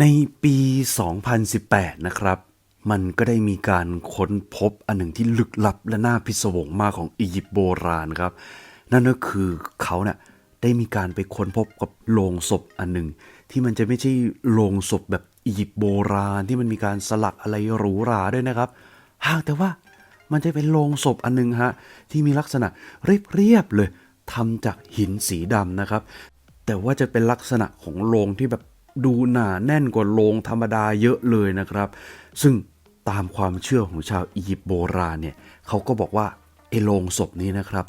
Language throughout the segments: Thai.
ในปี 2018 นะครับ มันก็ได้มีการค้นพบอันหนึ่งที่ลึกลับและน่าพิศวงมากของอียิปต์โบราณครับ นั่นก็คือเขาเนะ่ะได้มีการไปค้นพบกับโลงศพอันหนึ่ง ที่มันจะไม่ใช่โลงศพแบบอียิปต์โบราณที่มันมีการสลักอะไรหรูหราด้วยนะครับหากแต่ว่ามันจะเป็นโลงศพอันหนึงฮะที่มีลักษณะเรียบๆเลยทำจากหินสีดำนะครับ แต่ว่าจะเป็นลักษณะของโลงที่แบบ ดูหนาแน่นกว่าโลงธรรมดาเยอะเลยนะครับ ซึ่งตามความเชื่อของชาวอียิปต์โบราณเนี่ยเขาก็บอกว่าไอ้โลงศพนี้นะครับ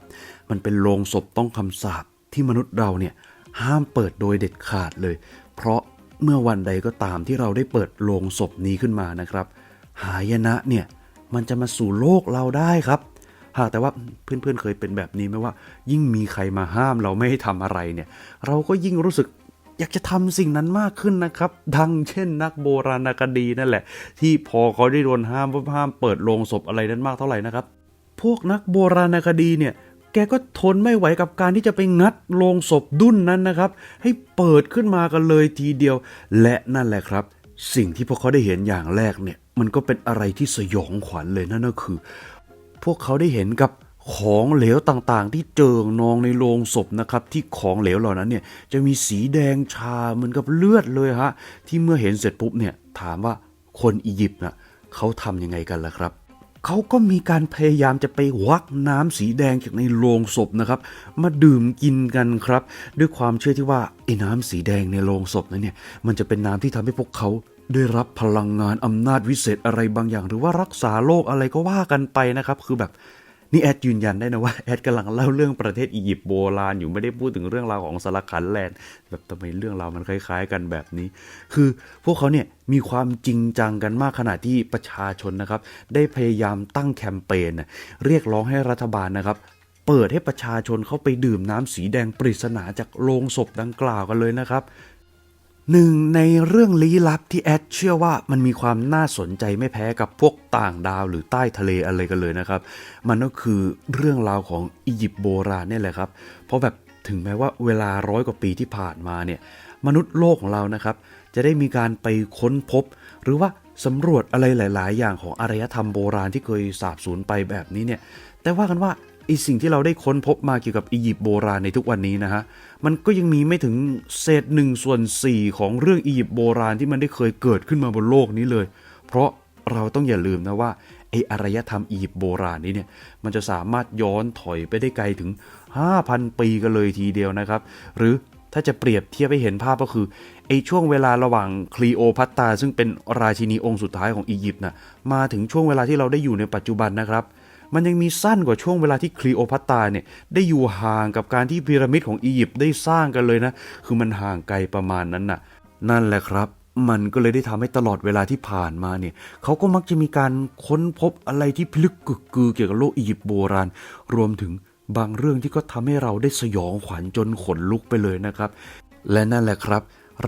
มันเป็นโลงศพต้องคำสาปที่มนุษย์เราเนี่ยห้ามเปิดโดยเด็ดขาดเลย เพราะเมื่อวันใดก็ตามที่เราได้เปิดโลงศพนี้ขึ้นมานะครับ หายนะเนี่ยมันจะมาสู่โลกเราได้ครับ หากแต่ว่าเพื่อนๆเคยเป็นแบบนี้ไหมว่า ยิ่งมีใครมาห้ามเราไม่ให้ทำอะไรเนี่ย เราก็ยิ่งรู้สึก อยากจะทำสิ่งนั้นมากขึ้นนะครับ ดังเช่นนักโบราณคดีนั่นแหละ ที่พอเขาได้โดนห้ามว่าห้ามเปิดโลงศพอะไรนั้นมากเท่าไหร่นะครับ พวกนักโบราณคดีเนี่ยแกก็ทนไม่ไหวกับการที่จะไปงัดโลงศพดุ้นนั้นนะครับ ให้เปิดขึ้นมากันเลยทีเดียว และนั่นแหละครับ สิ่งที่พวกเขาได้เห็นอย่างแรกเนี่ย มันก็เป็นอะไรที่สยองขวัญเลยนั่นก็คือ พวกเขาได้เห็นกับ ของเหลวต่างๆ ที่เจิงนองในโลงศพนะครับ ที่ของเหลวเหล่านั้นเนี่ยจะมีสีแดงชาเหมือนกับเลือดเลยฮะที่เมื่อเห็นเสร็จปุ๊บเนี่ยถามว่าคนอียิปต์นะเขาทำยังไงกันล่ะครับเขาก็มีการพยายามจะไปวักน้ำสีแดงจากในโลงศพนะครับ มาดื่มกินกันครับ ด้วยความเชื่อที่ว่าไอ้น้ำสีแดงในโลงศพนั้นเนี่ยมันจะเป็นน้ำที่ทำให้พวกเขาได้รับพลังงานอำนาจวิเศษอะไรบางอย่าง หรือว่ารักษาโรคอะไรก็ว่ากันไปนะครับ คือแบบ นี่แอดยืนยันได้นะว่าแอดกำลังเล่าเรื่องประเทศอียิปต์โบราณอยู่ไม่ได้พูดถึงเรื่องราวของสารคันแลนด์แบบทำไมเรื่องราวมันคล้าย ๆ กันแบบนี้ คือพวกเขาเนี่ยมีความจริงจังกันมากขนาดที่ประชาชนนะครับ ได้พยายามตั้งแคมเปญน่ะเรียกร้องให้รัฐบาลนะครับเปิดให้ประชาชนเข้าไปดื่มน้ำสีแดงปริศนาจากโลงศพดังกล่าวกันเลยนะครับ หนึ่งในเรื่องลี้ลับที่แอดเชื่อว่ามันมีความน่าสนใจไม่แพ้กับพวกต่างดาวหรือใต้ทะเลอะไรกันเลยนะครับ มันก็คือเรื่องราวของอียิปต์โบราณนี่แหละครับ เพราะแบบถึงแม้ว่าเวลาร้อยกว่าปีที่ผ่านมาเนี่ยมนุษย์โลกของเรานะครับ จะได้มีการไปค้นพบ หรือว่าสำรวจอะไรหลาย ๆ อย่างของอารยธรรมโบราณที่เคยสาบสูญไปแบบนี้เนี่ยแต่ว่ากันว่า ไอสิ่งที่เราได้ค้นพบมาเกี่ยวกับอียิปต์โบราณในทุกวันนี้นะฮะ มันก็ยังมีไม่ถึงเศษหนึ่งส่วนสี่ของเรื่องอียิปต์โบราณที่มันได้เคยเกิดขึ้นมาบนโลกนี้เลย เพราะเราต้องอย่าลืมนะว่าไออารยธรรมอียิปต์โบราณนี้เนี่ยมันจะสามารถย้อนถอยไปได้ไกลถึง 5,000 ปีกันเลยทีเดียวนะครับ หรือถ้าจะเปรียบเทียบให้เห็นภาพก็คือไอช่วงเวลาระหว่างคลีโอพัตตาซึ่งเป็นราชินีองค์สุดท้ายของอียิปต์นะมาถึงช่วงเวลาที่เราได้อยู่ในปัจจุบันนะครับ มันยังมีสั้นกว่าช่วงเวลาที่คลีโอพัตตราเนี่ยได้อยู่ห่างกับการที่พีระมิดของอียิปต์ได้สร้างกันเลยนะ คือมันห่างไกลประมาณนั้นน่ะ นั่นแหละครับมันก็เลยได้ทำให้ตลอดเวลาที่ผ่านมาเนี่ยเขาก็มักจะมีการค้นพบอะไรที่พลึกกึกกือเกี่ยวกับโลกอียิปต์โบราณ รวมถึงบางเรื่องที่ก็ทำให้เราได้สยองขวัญจนขนลุกไปเลยนะครับ และนั่นแหละครับ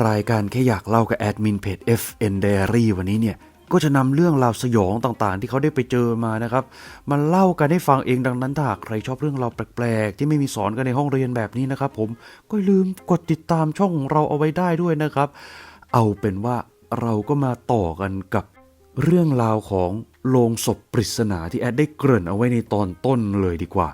รายการแค่อยากเล่ากับแอดมินเพจ FN Diary วันนี้เนี่ย ก็จะนำเรื่องราวสยองต่างๆ ที่เขาได้ไปเจอมานะครับมาเล่ากันให้ฟังเองดังนั้นถ้าหากใครชอบเรื่องราวแปลกๆ ที่ไม่มีสอนกันในห้องเรียนแบบนี้นะครับ ผมก็ลืมกดติดตามช่องของเราเอาไว้ได้ด้วยนะครับ เอาเป็นว่าเราก็มาต่อกันกับเรื่องราวของโลงศพปริศนาที่แอดได้เกริ่นเอาไว้ในตอนต้นเลยดีกว่า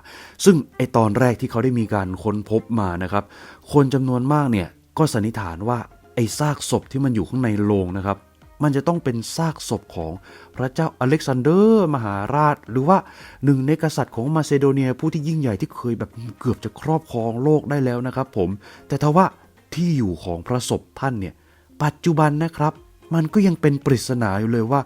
ซึ่งไอตอนแรกที่เขาได้มีการค้นพบมานะครับ คนจำนวนมากเนี่ยก็สันนิษฐานว่าไอซากศพที่มันอยู่ข้างในโลงนะครับ มันจะต้องเป็นซากศพของพระเจ้าอเล็กซานเดอร์มหาราช หรือว่าหนึ่งในกษัตริย์ของมาซิโดเนียผู้ที่ยิ่งใหญ่ที่เคยแบบเกือบจะครอบครองโลกได้แล้วนะครับผม แต่ทว่าที่อยู่ของพระศพท่านเนี่ยปัจจุบันนะครับ มันก็ยังเป็นปริศนาอยู่เลยว่า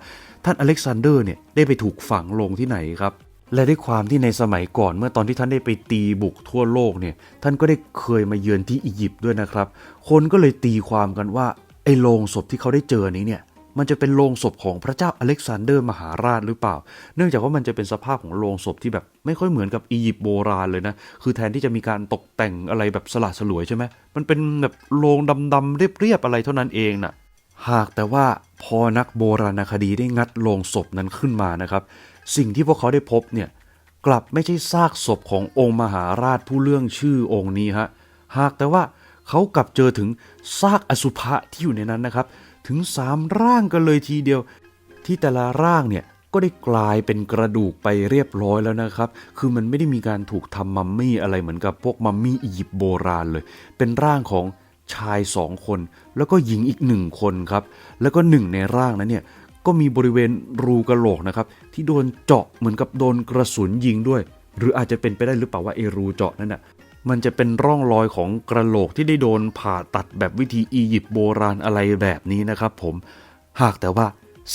ท่านอเล็กซานเดอร์เนี่ยได้ไปถูกฝังลงที่ไหนครับและด้วยความที่ในสมัยก่อนเมื่อตอนที่ท่านได้ไปตีบุกทั่วโลกเนี่ยท่านก็ได้เคยมาเยือนที่อียิปต์ด้วยนะครับ คนก็เลยตีความกันว่าไอ้โลงศพที่เขาได้เจอนี้เนี่ย มันจะเป็นโลงศพของพระเจ้าอเล็กซานเดอร์มหาราชหรือเปล่า เนื่องจากว่ามันจะเป็นสภาพของโลงศพที่แบบไม่ค่อยเหมือนกับอียิปต์โบราณเลยนะ คือแทนที่จะมีการตกแต่งอะไรแบบสลัดสลวยใช่ไหม มันเป็นแบบโลงดำๆเรียบๆอะไรเท่านั้นเองน่ะ หากแต่ว่าพอนักโบราณคดีได้งัดโลงศพนั้นขึ้นมานะครับ สิ่งที่พวกเขาได้พบเนี่ยกลับไม่ใช่ซากศพขององค์มหาราชผู้เรื่องชื่อองค์นี้ฮะ หากแต่ว่าเขากลับเจอถึงซากอสุภะที่อยู่ในนั้นนะครับ ถึงสามร่างกันเลยทีเดียว ที่แต่ละร่างเนี่ยก็ได้กลายเป็นกระดูกไปเรียบร้อยแล้วนะครับ คือมันไม่ได้มีการถูกทำมัมมี่อะไรเหมือนกับพวกมัมมี่อียิปต์โบราณเลย เป็นร่างของชายสองคน แล้วก็หญิงอีกหนึ่งคนครับ แล้วก็หนึ่งในร่างนั้นเนี่ยก็มีบริเวณรูกระโหลกนะครับที่โดนเจาะเหมือนกับโดนกระสุนยิงด้วย หรืออาจจะเป็นไปได้หรือเปล่าว่าไอรูเจาะนั่นน่ะ มันจะเป็นร่องรอยของกระโหลกที่ได้โดนผ่าตัดแบบวิธีอียิปต์โบราณอะไรแบบนี้นะครับผม หากแต่ว่า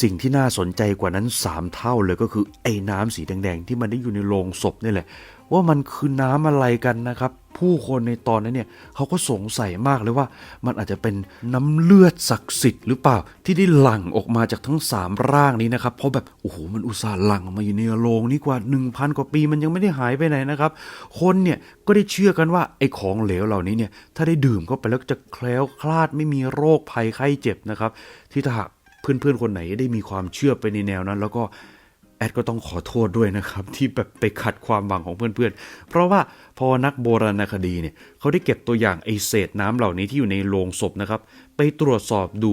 สิ่งที่น่าสนใจกว่านั้น 3 เท่าเลยก็คือไอ้น้ำสีแดงๆ ที่มันได้อยู่ในโลงศพนี่แหละ ว่ามันคือน้ำอะไรกันนะครับ ผู้คนในตอนนั้นเนี่ยเขาก็สงสัยมากเลยว่า มันอาจจะเป็นน้ำเลือดศักดิ์สิทธิ์หรือเปล่า ที่ได้หลั่งออกมาจากทั้ง 3 ร่างนี้นะครับ เพราะแบบโอ้โหมันอุตส่าห์หลั่งออกมาอยู่ในโลงนี่กว่า 1,000 กว่าปีมันยังไม่ได้หายไปไหนนะครับ คนเนี่ยก็ได้เชื่อกันว่าไอ้ของเหลวเหล่านี้เนี่ยถ้าได้ดื่มเข้าไปแล้วจะแคล้วคลาดไม่มีโรคภัยไข้เจ็บนะครับ ที่ถ้าหากเพื่อนๆคนไหนได้มีความเชื่อไปในแนวนั้น แล้วก็ แอดก็ต้องขอโทษด้วยนะครับ ที่แบบไปขัดความหวังของเพื่อนๆ เพราะว่าพอนักโบราณคดีเนี่ยเขาได้เก็บตัวอย่างไอเศษน้ำเหล่านี้ที่อยู่ในโลงศพนะครับ ไปตรวจสอบดู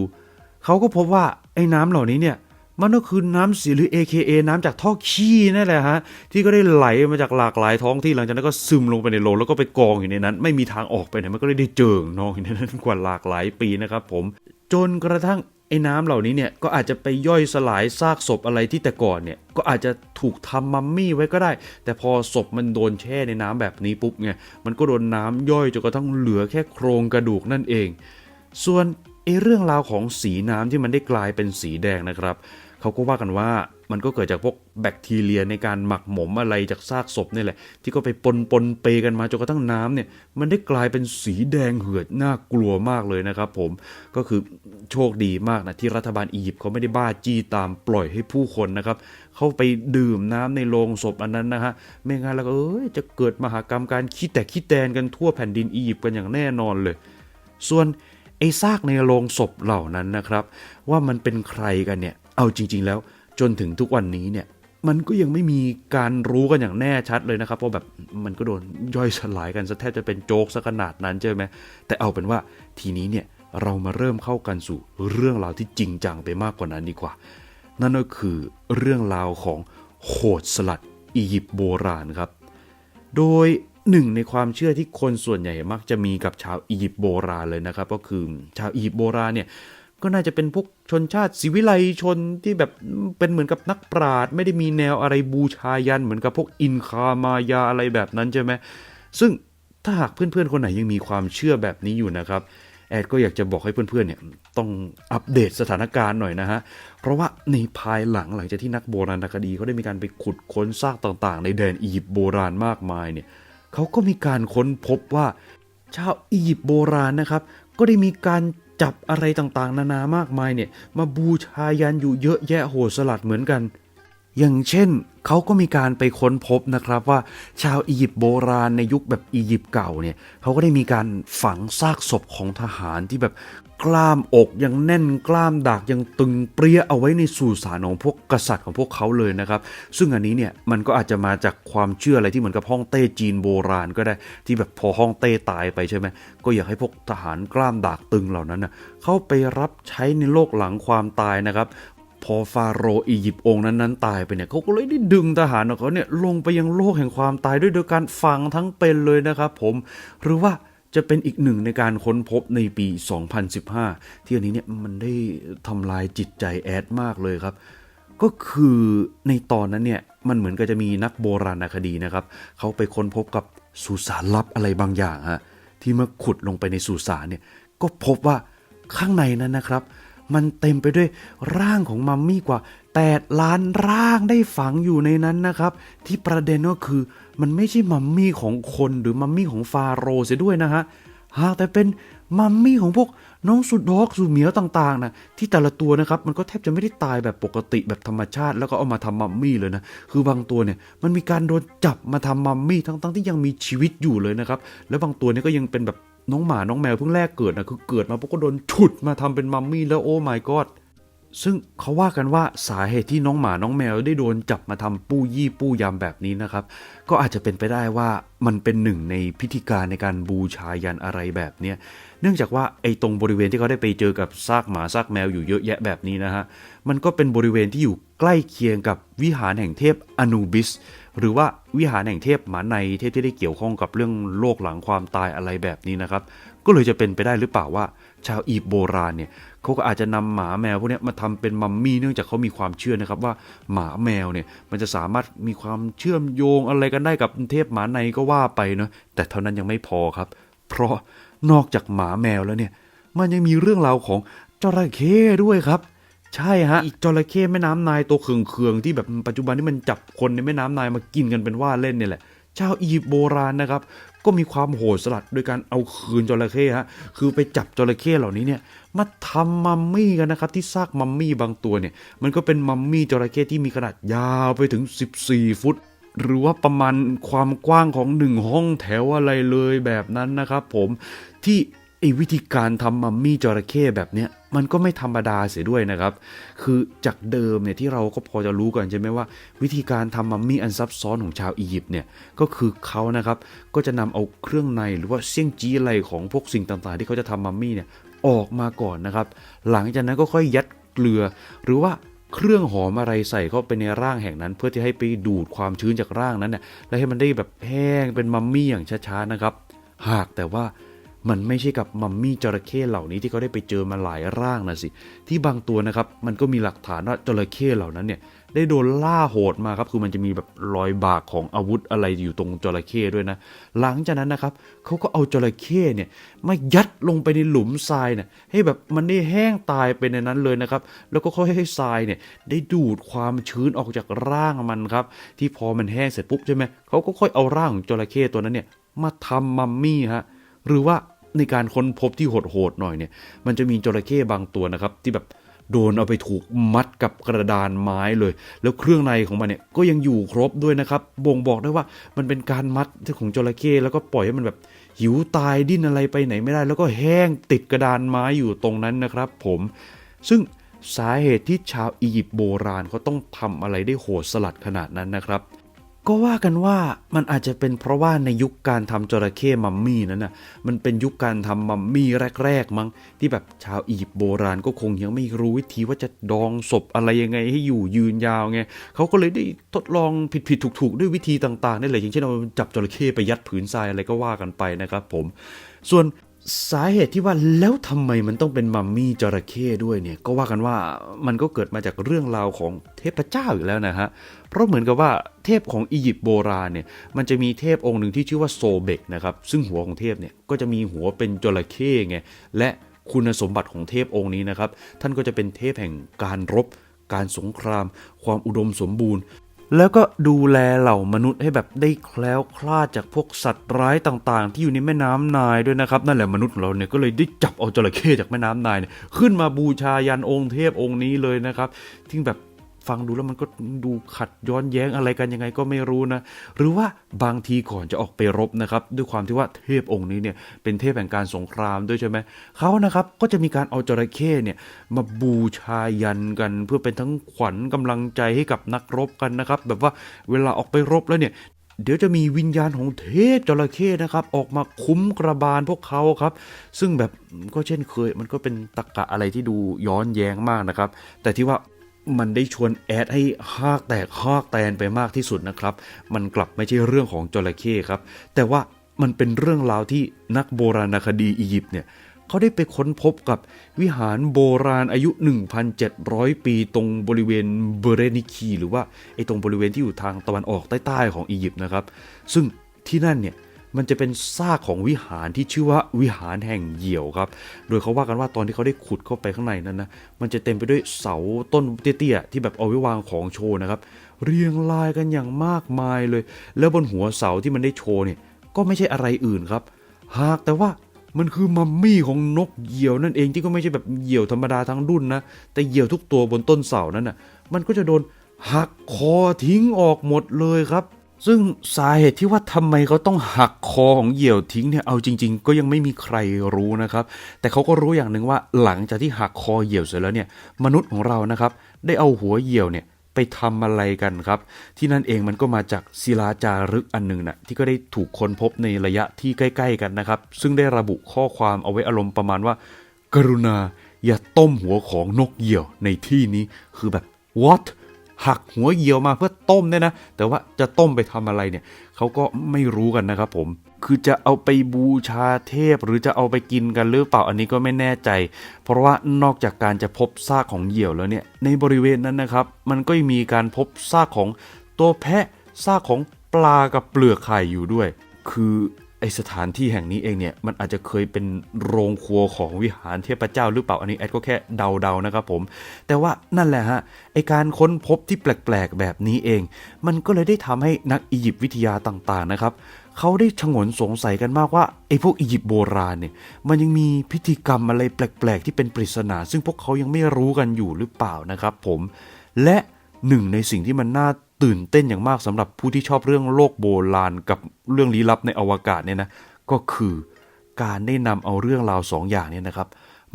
เขาก็พบว่าไอ้น้ำเหล่านี้เนี่ยมันก็คือน้ำสีหรือ AKA น้ำจากท่อขี้นั่นแหละฮะ ที่ก็ได้ไหลมาจากหลากหลายท้องที่หลังจากนั้นก็ซึมลงไปในโลงแล้วก็ไปกองอยู่ในนั้น ไม่มีทางออกไปไหนมันก็เลยได้เจิ่งนองอยู่ในนั้นกว่าหลากหลายปีนะครับผมจนกระทั่ง ไอ้น้ำเหล่านี้เนี่ยก็อาจจะไปย่อยสลายซากศพอะไรที่แต่ก่อนเนี่ยก็อาจจะถูกทำมัมมี่ไว้ก็ได้ แต่พอศพมันโดนแช่ในน้ำแบบนี้ปุ๊บไงมันก็โดนน้ำย่อยจนกระทั่งเหลือแค่โครงกระดูกนั่นเอง ส่วนไอ้เรื่องราวของสีน้ำที่มันได้กลายเป็นสีแดงนะครับ เขาก็ว่ากันว่ามันก็เกิดจากพวกแบคทีเรียในการหมักหมมอะไรจากซากศพนี่แหละ ที่ก็ไปปนปนเปกันมาจนกระทั่งน้ำเนี่ย มันได้กลายเป็นสีแดงเหือดน่ากลัวมากเลยนะครับผมก็คือโชคดีมากนะที่รัฐบาลอียิปต์เขาไม่ได้บ้าจี้ตามปล่อยให้ผู้คนนะครับ เข้าไปดื่มน้ำในโรงศพอันนั้นนะฮะไม่งั้นแล้วก็เอ้ยจะเกิดมหากรรมการขี้แตกขี้แตนกันทั่วแผ่นดินอียิปต์กันอย่างแน่นอนเลย ส่วนไอ้ซากในโรงศพเหล่านั้นนะครับ ว่ามันเป็นใครกันเนี่ย เอาจริง ๆ แล้วจนถึงทุกวันนี้เนี่ยมันก็ยังไม่มีการรู้กันอย่างแน่ชัดเลยนะครับ เพราะแบบมันก็โดนย่อยสลายกันซะแทบจะเป็นโจ๊กซะขนาดนั้นใช่ไหมแต่เอาเป็นว่าทีนี้เนี่ยเรามาเริ่มเข้ากันสู่เรื่องราวที่จริงจังไปมากกว่านั้นดีกว่า นั่นก็คือเรื่องราวของโหดสลัดอียิปต์โบราณครับ โดยหนึ่งในความเชื่อที่คนส่วนใหญ่มักจะมีกับชาวอียิปต์โบราณเลยนะครับ ก็คือชาวอียิปต์โบราณเนี่ย ก็น่าจะเป็นพวกชนชาติศิวิไลชนที่แบบเป็นเหมือนกับนักปราชญ์ไม่ได้มีแนวอะไรบูชายันเหมือนกับพวกอินคามายาอะไรแบบนั้นใช่ไหมซึ่งถ้าหากเพื่อนๆคนไหนยังมีความเชื่อแบบนี้อยู่นะครับแอดก็อยากจะบอกให้เพื่อนๆเนี่ยต้องอัปเดตสถานการณ์หน่อยนะฮะ เพราะว่าในภายหลังหลังจากที่นักโบราณคดีเขาได้มีการไปขุดค้นซากต่างๆ ในแดนอียิปต์โบราณมากมายเนี่ยเขาก็มีการค้นพบว่าชาวอียิปต์โบราณนะครับ ก็ได้มีการ จับอะไรต่างๆ นานามากมายเนี่ย มาบูชายันอยู่เยอะแยะโหสลัดเหมือนกัน อย่างเช่นเขาก็มีการไปค้นพบนะครับว่า ชาวอียิปต์โบราณในยุคแบบอียิปต์เก่าเนี่ยเขาก็ได้มีการฝังซากศพของทหารที่แบบกล้ามอกยังแน่นกล้ามดากยังตึงเปรี้ยเอาไว้ในสุสานของพวกกษัตริย์ของพวกเขาเลยนะครับ ซึ่งอันนี้เนี่ยมันก็อาจจะมาจากความเชื่ออะไรที่เหมือนกับฮ่องเต้จีนโบราณก็ได้ที่แบบพอฮ่องเต้ตายไปใช่ไหมก็อยากให้พวกทหารกล้ามดากตึงเหล่านั้นนะเข้าไปรับใช้ในโลกหลังความตายนะครับ อฟาโรห์อียิปต์องค์นั้นๆตายไปเนี่ยเขาก็เลยได้ดึงทหารของเขาเนี่ยลงไปยังโลกแห่งความตายด้วยโดยการฝังทั้งเป็นเลยนะครับผมหรือว่าจะเป็นอีกหนึ่งในการค้นพบในปี 2015 ที่อันนี้เนี่ยมันได้ทำลายจิตใจแอดมากเลยครับ ก็คือในตอนนั้นเนี่ยมันเหมือนกับจะมีนักโบราณคดีนะครับเขาไปค้นพบกับสุสานลับอะไรบางอย่างฮะที่เมื่อขุดลงไปในสุสานเนี่ยก็พบว่าข้างในนั้นนะครับ มันเต็มไปด้วยร่างของมัมมี่กว่า 8 ล้านร่างได้ฝังอยู่ในนั้นนะครับ ที่ประเด็นก็คือมันไม่ใช่มัมมี่ของคนหรือมัมมี่ของฟาโรห์เสียด้วยนะฮะหากแต่เป็นมัมมี่ของพวกน้องสุดดอกสุดเหมียวต่างๆนะที่แต่ละตัวนะครับมันก็แทบจะไม่ได้ตายแบบปกติแบบธรรมชาติ แล้วก็เอามาทำมัมมี่เลยนะคือบางตัวเนี่ยมันมีการโดนจับมาทำมัมมี่ทั้งๆที่ยังมีชีวิตอยู่เลยนะครับแล้วบางตัวเนี่ยก็ยังเป็นแบบ น้องหมาน้องแมวเพิ่งแรกเกิดนะคือเกิดมาพวกก็โดนฉุดมาทำเป็นมัมมี่แล้วโอ้ my god ซึ่งเขาว่ากันว่าสาเหตุที่น้องหมาน้องแมวได้โดนจับมาทำปู้ยี่ปู้ยำแบบนี้นะครับ ก็อาจจะเป็นไปได้ว่ามันเป็นหนึ่งในพิธีการในการบูชายันอะไรแบบเนี้ยเนื่องจากว่าไอ้ตรงบริเวณที่เขาได้ไปเจอกับซากหมาซากแมวอยู่เยอะแยะแบบนี้นะฮะ มันก็เป็นบริเวณที่อยู่ใกล้เคียงกับวิหารแห่งเทพอนูบิส หรือว่าวิหารแห่งเทพหมาในเทพที่ได้เกี่ยวข้องกับเรื่องโลกหลังความตายอะไรแบบนี้นะครับ ก็เลยจะเป็นไปได้หรือเปล่าว่า ชาวอียิปต์โบราณเนี่ยเขาก็อาจจะนำหมาแมวพวกนี้มาทำเป็นมัมมี่เนื่องจากเขามีความเชื่อนะครับว่าหมาแมวเนี่ยมันจะสามารถมีความเชื่อมโยงอะไรกันได้กับเทพหมาในก็ว่าไปเนาะแต่เท่านั้นยังไม่พอครับ เพราะนอกจากหมาแมวแล้วเนี่ย มันยังมีเรื่องราวของจระเข้ด้วยครับ ใช่ฮะอีกจระเข้แม่น้ำนายตัวเคืองๆที่แบบปัจจุบันนี้มันจับคนในแม่น้ำนายมากินกันเป็นว่าเล่นเนี่ยแหละชาวอียิปต์โบราณนะครับ ก็มีความโหดสลัดโดยการเอาคืนจระเข้ฮะคือไปจับจระเข้เหล่านี้เนี่ยมาทำมัมมี่กันนะครับ ที่ซากมัมมี่บางตัวเนี่ย มันก็เป็นมัมมี่จระเข้ที่มีขนาดยาวไปถึง 14 ฟุต หรือว่าประมาณความกว้างของหนึ่งห้องแถวอะไรเลยแบบนั้นนะครับผมที่ไอ้วิธีการทำมัมมี่จระเข้แบบเนี้ยมันก็ไม่ธรรมดาเสียด้วยนะครับ คือจากเดิมเนี่ยที่เราก็พอจะรู้กันใช่ไหมว่า วิธีการทำมัมมี่อันซับซ้อนของชาวอียิปต์เนี่ยก็คือเขานะครับก็จะนำเอาเครื่องในหรือว่าเสี่ยงจี้อะไรของพวกสิ่งต่างๆ ที่เขาจะทำมัมมี่เนี่ยออกมาก่อนนะครับ หลังจากนั้นก็ค่อยยัดเกลือ หรือว่า เครื่องหอมอะไรใส่เข้าไปในร่างแห่งนั้น เพื่อที่ให้ไปดูดความชื้นจากร่างนั้นเนี่ยและให้มันได้แบบแห้งเป็นมัมมี่อย่างช้าๆนะครับ หากแต่ว่า มันไม่ใช่กับมัมมี่จระเข้เหล่านี้ที่เขาได้ไปเจอมาหลายร่างนะสิ ที่บางตัวนะครับมันก็มีหลักฐานว่าจระเข้เหล่านั้นเนี่ยได้โดนล่าโหดมาครับคือมันจะมีแบบรอยบากของอาวุธอะไรอยู่ตรงจระเข้ด้วยนะ หลังจากนั้นนะครับเขาก็เอาจระเข้เนี่ยมายัดลงไปในหลุมทรายเนี่ยให้แบบมันได้แห้งตายไปในนั้นเลยนะครับ แล้วก็ค่อยให้ทรายเนี่ยได้ดูดความชื้นออกจากร่างมันครับ ที่พอมันแห้งเสร็จปุ๊บใช่ไหมเขาก็ค่อยเอาร่างของจระเข้ตัวนั้นเนี่ยมาทำมัมมี่ฮะหรือว่า ในการค้นพบที่โหดๆหน่อยเนี่ย มันจะมีจระเข้บางตัวนะครับ ที่แบบโดนเอาไปถูกมัดกับกระดานไม้เลย แล้วเครื่องในของมันเนี่ยก็ยังอยู่ครบด้วยนะครับ บ่งบอกได้ว่ามันเป็นการมัดของจระเข้แล้วก็ปล่อยให้มันแบบหิวตายดิ้นอะไรไปไหนไม่ได้ แล้วก็แห้งติดกระดานไม้อยู่ตรงนั้นนะครับ ผม ซึ่งสาเหตุที่ชาวอียิปต์โบราณเขาต้องทำอะไรได้โหดสลัดขนาดนั้นนะครับ ก็ว่ากันว่ามันอาจจะเป็นเพราะว่าในยุคการทำจระเข้มัมมี่นั้นน่ะมันเป็นยุคการทำมัมมี่แรก ๆ มั้งที่แบบชาวอียิปต์โบราณก็คงยังไม่รู้วิธีว่าจะดองศพอะไรยังไงให้อยู่ยืนยาวไงเขาก็เลยได้ทดลองผิดๆถูกๆ ด้วยวิธีต่างๆนี่แหละอย่างเช่นเอาจับจระเข้ไปยัดผืนทรายอะไรก็ว่ากันไปนะครับผม ส่วน สาเหตุที่ว่าแล้วทำไมมันต้องเป็นมัมมี่จระเข้ด้วยเนี่ย ก็ว่ากันว่ามันก็เกิดมาจากเรื่องราวของเทพเจ้าอยู่แล้วนะฮะ เพราะเหมือนกับว่าเทพของอียิปต์โบราณเนี่ย มันจะมีเทพองค์หนึ่งที่ชื่อว่าโซเบกนะครับ ซึ่งหัวของเทพเนี่ยก็จะมีหัวเป็นจระเข้ไง และคุณสมบัติของเทพองค์นี้นะครับ ท่านก็จะเป็นเทพแห่งการรบ การสงคราม ความอุดมสมบูรณ์ แล้วก็ดูแลเหล่ามนุษย์ให้แบบได้แคล้วคลาดจากพวกสัตว์ร้ายต่างๆ ที่อยู่ในแม่น้ำนายด้วยนะครับ นั่นแหละมนุษย์ของเราเนี่ยก็เลยได้จับเอาจระเข้จากแม่น้ำนายเนี่ยขึ้นมาบูชายันองค์เทพองค์นี้เลยนะครับที่แบบ ฟังดูแล้วมันก็ดูขัดย้อนแย้งอะไรกันยังไงก็ไม่รู้นะ หรือว่าบางทีก่อนจะออกไปรบนะครับ ด้วยความที่ว่าเทพองค์นี้เนี่ยเป็นเทพแห่งการสงครามด้วยใช่ไหมเขานะครับก็จะมีการเอาจระเข้เนี่ยมาบูชายันกัน เพื่อเป็นทั้งขวัญกำลังใจให้กับนักรบกันนะครับ แบบว่าเวลาออกไปรบแล้วเนี่ยเดี๋ยวจะมีวิญญาณของเทพจระเข้นะครับ ออกมาคุ้มกระบาลพวกเขาครับ ซึ่งแบบก็เช่นเคย มันก็เป็นตรกกะอะไรที่ดูย้อนแย้งมากนะครับ แต่ที่ว่า มันได้ชวนแอดให้ฮากแตกฮากแตนไปมากที่สุดนะครับ มันกลับไม่ใช่เรื่องของจระเข้ครับ แต่ว่ามันเป็นเรื่องราวที่นักโบราณคดีอียิปต์เนี่ยเขาได้ไปค้นพบกับวิหารโบราณอายุ 1,700 ปีตรงบริเวณเบเรนิคี หรือว่าไอ้ตรงบริเวณที่อยู่ทางตะวันออกใต้ๆของอียิปต์นะครับ ซึ่งที่นั่นเนี่ย มันจะเป็นซากของวิหารที่ชื่อว่าวิหารแห่งเหยี่ยวครับ โดยเขาว่ากันว่าตอนที่เขาได้ขุดเข้าไปข้างในนั้นนะ มันจะเต็มไปด้วยเสาต้นเตี้ยๆที่แบบเอาไว้วางของโชว์นะครับ เรียงรายกันอย่างมากมายเลย แล้วบนหัวเสาที่มันได้โชว์เนี่ยก็ไม่ใช่อะไรอื่นครับ หากแต่ว่ามันคือมัมมี่ของนกเหยี่ยวนั่นเองที่ก็ไม่ใช่แบบเหยี่ยวธรรมดาทั้งรุ่นนะ แต่เหยี่ยวทุกตัวบนต้นเสานั้นน่ะมันก็จะโดนหักคอทิ้งออกหมดเลยครับ ซึ่งสาเหตุที่ว่าทำไมเขาต้องหักคอของเหยี่ยวทิ้งเนี่ยเอาจริง ๆ ก็ยังไม่มีใครรู้นะครับ แต่เขาก็รู้อย่างหนึ่งว่าหลังจากที่หักคอเหยี่ยวเสร็จแล้วเนี่ย มนุษย์ของเรานะครับ ได้เอาหัวเหยี่ยวเนี่ยไปทำอะไรกันครับ ที่นั่นเองมันก็มาจากศิลาจารึกอันหนึ่งนะที่ก็ได้ถูกค้นพบในระยะที่ใกล้ ๆ กันนะครับ ซึ่งได้ระบุข้อความเอาไว้อารมณ์ประมาณว่า กรุณาอย่าต้มหัวของนกเหยี่ยวในที่นี้คือแบบ what หักหัวเหยี่ยวมาเพื่อต้มเนี่ยนะ แต่ว่าจะต้มไปทำอะไรเนี่ยเขาก็ไม่รู้กันนะครับผม คือจะเอาไปบูชาเทพหรือจะเอาไปกินกันหรือเปล่าอันนี้ก็ไม่แน่ใจ เพราะว่านอกจากการจะพบซากของเหยี่ยวแล้วเนี่ย ในบริเวณนั้นนะครับ มันก็มีการพบซากของตัวแพะซากของปลากับเปลือกไข่อยู่ด้วย คือ ไอสถานที่แห่งนี้เองเนี่ยมันอาจจะเคยเป็นโรงครัวของวิหารเทพเจ้าหรือเปล่าอันนี้แอดก็แค่เดาๆนะครับผม แต่ว่านั่นแหละฮะไอการค้นพบที่แปลกๆแบบนี้เอง มันก็เลยได้ทำให้นักอียิปต์วิทยาต่างๆนะครับเขาได้ชงนสงสัยกันมากว่าไอพวกอียิปต์โบราณเนี่ยมันยังมีพิธีกรรมอะไรแปลกๆ ที่เป็นปริศนา ซึ่งพวกเขายังไม่รู้กันอยู่หรือเปล่านะครับผมและหนึ่งในสิ่งที่มันน่า ตื่นเต้นอย่างมากสำหรับผู้ที่ชอบเรื่องโลกโบราณกับเรื่องลี้ลับในอวกาศเนี่ยนะก็คือการได้นำเอาเรื่องราวสองอย่างเนี่ยนะครับ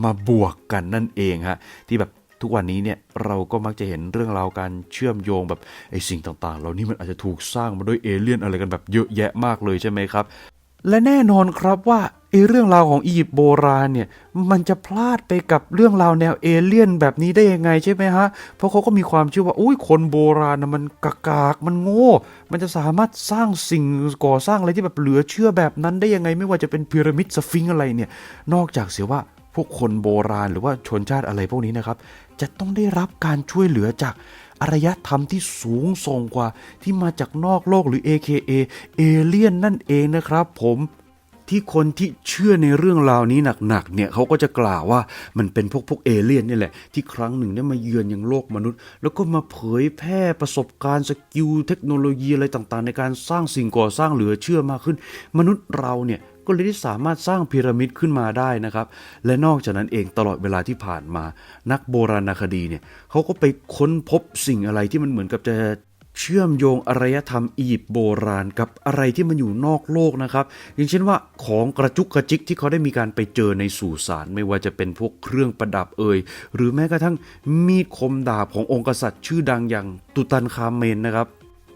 มาบวกกันนั่นเองฮะที่แบบทุกวันนี้เนี่ยเราก็มักจะเห็นเรื่องราวการเชื่อมโยงแบบไอ้สิ่งต่างๆ เหล่านี้มันอาจจะถูกสร้างมาด้วยเอเลี่ยนอะไรกันแบบเยอะแยะมากเลยใช่ไหมครับ และแน่นอนครับว่า ไอเรื่องราวของอียิปต์โบราณเนี่ยมันจะพลาดไปกับเรื่องราวแนวเอเลี่ยนแบบนี้ได้ยังไงใช่ไหมฮะ เพราะเขาก็มีความเชื่อว่าอุ้ยคนโบราณนะมันกากากมันโง่ มันจะสามารถสร้างสิ่งก่อสร้างอะไรที่แบบเหลือเชื่อแบบนั้นได้ยังไงไม่ว่าจะเป็นพีระมิดสฟิงอะไรเนี่ย นอกจากเสียว่าพวกคนโบราณหรือว่าชนชาติอะไรพวกนี้นะครับ จะต้องได้รับการช่วยเหลือจากอารยธรรมที่สูงส่งกว่าที่มาจากนอกโลกหรือ AKA เอเลี่ยนนั่นเองนะครับ ผม ที่คนที่เชื่อในเรื่องราวนี้หนักๆเนี่ยเขาก็จะกล่าวว่ามันเป็นพวกพวกเอเลี่ยนนี่แหละ ที่ครั้งหนึ่งได้มาเยือนยังโลกมนุษย์ แล้วก็มาเผยแพร่ประสบการณ์สกิลเทคโนโลยีอะไรต่างๆ ในการสร้างสิ่งก่อสร้างเหลือเชื่อมากขึ้น มนุษย์เราเนี่ยก็เลยได้สามารถสร้างพีระมิดขึ้นมาได้นะครับ และนอกจากนั้นเองตลอดเวลาที่ผ่านมา นักโบราณคดีเนี่ยเขาก็ไปค้นพบสิ่งอะไรที่มันเหมือนกับจะ เชื่อมโยงอารยธรรมอียิปต์โบราณกับอะไรที่มันอยู่นอกโลกนะครับ อย่างเช่นว่าของกระจุกกระจิกที่เขาได้มีการไปเจอในสุสานไม่ว่าจะเป็นพวกเครื่องประดับเอ่ยหรือแม้กระทั่งมีดคมดาบขององค์กษัตริย์ชื่อดังอย่างตุตันคาเมนนะครับ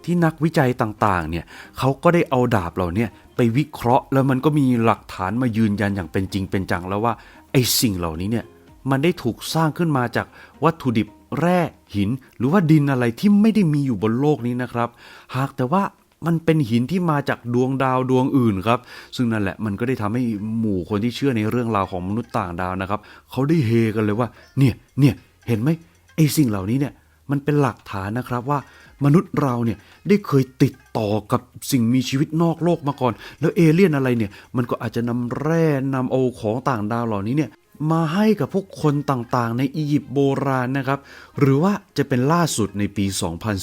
ที่นักวิจัยต่างๆเนี่ยเขาก็ได้เอาดาบเหล่านี้ไปวิเคราะห์ แล้วมันก็มีหลักฐานมายืนยันอย่างเป็นจริงเป็นจังแล้วว่าไอ้สิ่งเหล่านี้เนี่ย มันได้ถูกสร้างขึ้นมาจากวัตถุดิบแร่หิน หรือว่าดินอะไรที่ไม่ได้มีอยู่บนโลกนี้นะครับ หากแต่ว่ามันเป็นหินที่มาจากดวงดาวดวงอื่นครับ ซึ่งนั่นแหละมันก็ได้ทำให้หมู่คนที่เชื่อในเรื่องราวของมนุษย์ต่างดาวนะครับเขาได้เฮกันเลยว่า เนี่ยเนี่ยเห็นไหมไอ้สิ่งเหล่านี้เนี่ยมันเป็นหลักฐานนะครับว่ามนุษย์เราเนี่ยได้เคยติดต่อกับสิ่งมีชีวิตนอกโลกมาก่อน แล้วเอเลี่ยนอะไรเนี่ยมันก็อาจจะนำแร่นำเอาของต่างดาวเหล่านี้เนี่ย มาให้กับพวกคนต่างๆ ในอียิปต์โบราณนะครับ หรือว่าจะเป็นล่าสุดในปี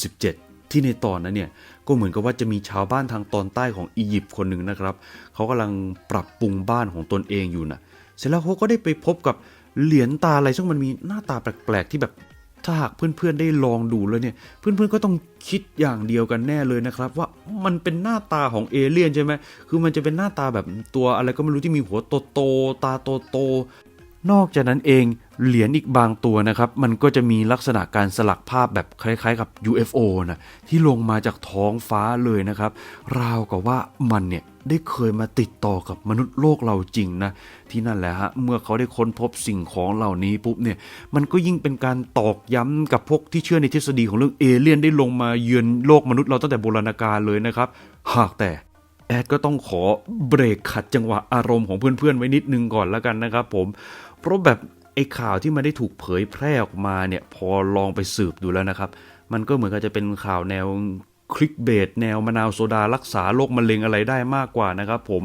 2017 ที่ในตอนนั้นเนี่ยก็เหมือนกับว่าจะมีชาวบ้านทางตอนใต้ของอียิปต์คนหนึ่งนะครับ เขากำลังปรับปรุงบ้านของตนเองอยู่นะเสร็จแล้วเขาก็ได้ไปพบกับเหรียญตาอะไรซึ่งมันมีหน้าตาแปลกๆ ที่แบบถ้าหากเพื่อนๆได้ลองดูแล้วเนี่ย เพื่อนๆก็ต้องคิดอย่างเดียวกันแน่เลยนะครับ ว่ามันเป็นหน้าตาของเอเลี่ยนใช่ไหมคือมันจะเป็นหน้าตาแบบตัวอะไรก็ไม่รู้ที่มีหัวโตๆตาโตๆ นอกจากนั้นเองเหรียญอีกบางตัวนะครับ มันก็จะมีลักษณะการสลักภาพแบบคล้ายๆกับ UFO นะที่ลงมาจากท้องฟ้าเลยนะครับ ราวกับว่ามันเนี่ยได้เคยมาติดต่อกับมนุษย์โลกเราจริงนะ ที่นั่นแหละฮะ เมื่อเขาได้ค้นพบสิ่งของเหล่านี้ปุ๊บเนี่ย มันก็ยิ่งเป็นการตอกย้ำกับพวกที่เชื่อในทฤษฎีของเรื่องเอเลี่ยนได้ลงมาเยือนโลกมนุษย์เราตั้งแต่โบราณกาลเลยนะครับ หากแต่ แอดก็ต้องขอเบรกขัดจังหวะอารมณ์ของเพื่อนๆไว้นิดนึงก่อนแล้วกันนะครับผม เพราะแบบไอ้ข่าวที่มันได้ถูกเผยแพร่ออกมาเนี่ยพอลองไปสืบดูแล้วนะครับ มันก็เหมือนกับจะเป็นข่าวแนวคลิกเบสแนวมะนาวโซดารักษาโรคมะเร็งอะไรได้มากกว่านะครับผม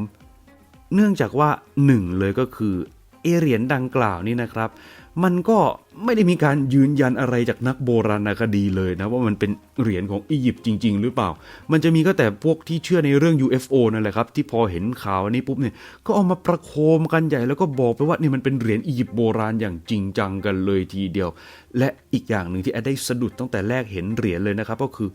เนื่องจากว่าหนึ่งเลยก็คือเอเหรียญดังกล่าวนี่นะครับ มันก็ไม่ได้มีการยืนยันอะไรจากนักโบราณคดีเลยนะ ว่ามันเป็นเหรียญของอียิปต์จริง ๆ หรือเปล่า มันจะมีก็แต่พวกที่เชื่อในเรื่อง UFO นั่นแหละครับ ที่พอเห็นข่าวนี้ปุ๊บเนี่ยก็เอามาประโคมกันใหญ่แล้วก็บอกไปว่านี่มันเป็นเหรียญอียิปต์โบราณอย่างจริงจังกันเลยทีเดียว และอีกอย่างหนึ่งที่แอดได้สะดุดตั้งแต่แรกเห็นเหรียญเลยนะครับ ก็คือ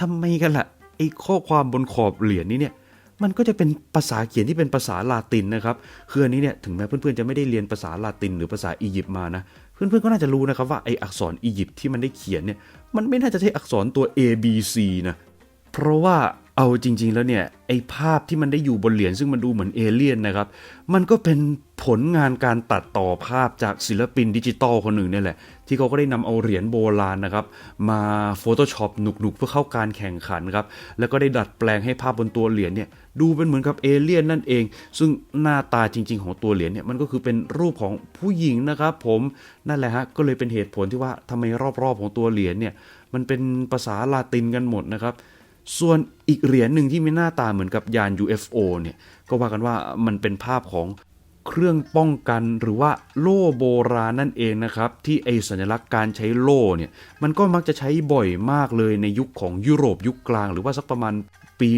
ทำไมกันละ่ะไอ้ข้อความบนขอบเหรียญนี้เนี่ย มันก็จะเป็นภาษาเขียนที่เป็นภาษาลาตินนะครับคืออันนี้เนี่ยถึงแม้เพื่อนๆจะไม่ได้เรียนภาษาลาตินหรือภาษาอียิปต์มานะเพื่อนๆก็น่าจะรู้นะครับว่าไออักษรอียิปต์ที่มันได้เขียนเนี่ยมันไม่น่าจะใช่อักษรตัว A B C นะเพราะว่า เอาจริง ๆ แล้วเนี่ยไอภาพที่มันได้อยู่บนเหรียญซึ่งมันดูเหมือนเอเลี่ยนนะครับ มันก็เป็นผลงานการตัดต่อภาพจากศิลปินดิจิตอลคนหนึ่งเนี่ยแหละ ที่เขาก็ได้นำเอาเหรียญโบราณนะครับ มา Photoshop หนุกๆ เพื่อเข้าการแข่งขันครับ แล้วก็ได้ดัดแปลงให้ภาพบนตัวเหรียญเนี่ยดูเป็นเหมือนกับเอเลี่ยนนั่นเอง ซึ่งหน้าตาจริง ๆ ของตัวเหรียญเนี่ยมันก็คือเป็นรูปของผู้หญิงนะครับ ผมนั่นแหละฮะก็เลยเป็นเหตุผลที่ว่าทำไมรอบๆของตัวเหรียญเนี่ยมันเป็นภาษาลาตินกันหมดนะครับ ส่วนอีกเหรียญหนึ่งที่มีหน้าตาเหมือนกับยาน UFO เนี่ยก็ว่ากันว่ามันเป็นภาพของเครื่องป้องกันหรือว่าโล่โบราณนั่นเองนะครับ ที่ไอสัญลักษณ์การใช้โล่เนี่ยมันก็มักจะใช้บ่อยมากเลยในยุคของยุโรปยุคกลาง หรือว่าสักประมาณปี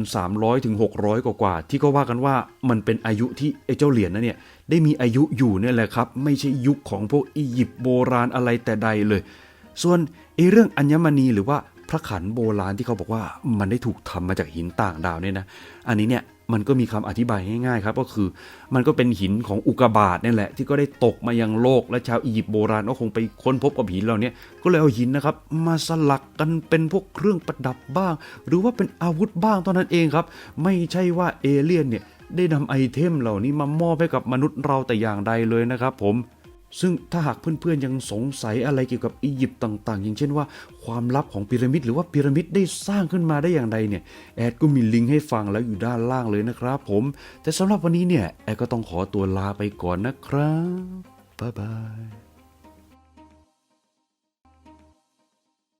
1,300ถึง600 กว่าที่ก็ว่ากันว่ามันเป็นอายุที่ไอเจ้าเหรียญนั้นเนี่ยได้มีอายุอยู่เนี่ยแหละครับ ไม่ใช่ยุคของพวกอียิปต์โบราณอะไรแต่ใดเลย ส่วนไอเรื่องอัญมณีหรือว่า พระขันโบราณที่เขาบอกว่ามันได้ถูกทำมาจากหินต่างดาวเนี่ยนะ อันนี้เนี่ยมันก็มีคำอธิบายง่ายๆครับ ก็คือมันก็เป็นหินของอุกกาบาตนี่แหละ ที่ก็ได้ตกมายังโลกและชาวอียิปต์โบราณก็คงไปค้นพบกับหินเหล่านี้ก็เลยเอาหินนะครับ มาสลักกันเป็นพวกเครื่องประดับบ้าง หรือว่าเป็นอาวุธบ้างเท่านั้นเองครับ ไม่ใช่ว่าเอเลี่ยนเนี่ยได้นำไอเทมเหล่านี้มามอบให้กับมนุษย์เราแต่อย่างใดเลยนะครับผม ซึ่งถ้าหากเพื่อนๆยังสงสัยอะไรเกี่ยวกับอียิปต์ต่างๆ อย่างเช่นว่าความลับของพีระมิดหรือว่าพีระมิดได้สร้างขึ้นมาได้อย่างไรเนี่ยแอดก็มีลิงก์ให้ฟังแล้วอยู่ด้านล่างเลยนะครับผม แต่สำหรับวันนี้เนี่ยแอดก็ต้องขอตัวลาไปก่อนนะครับบ๊ายบาย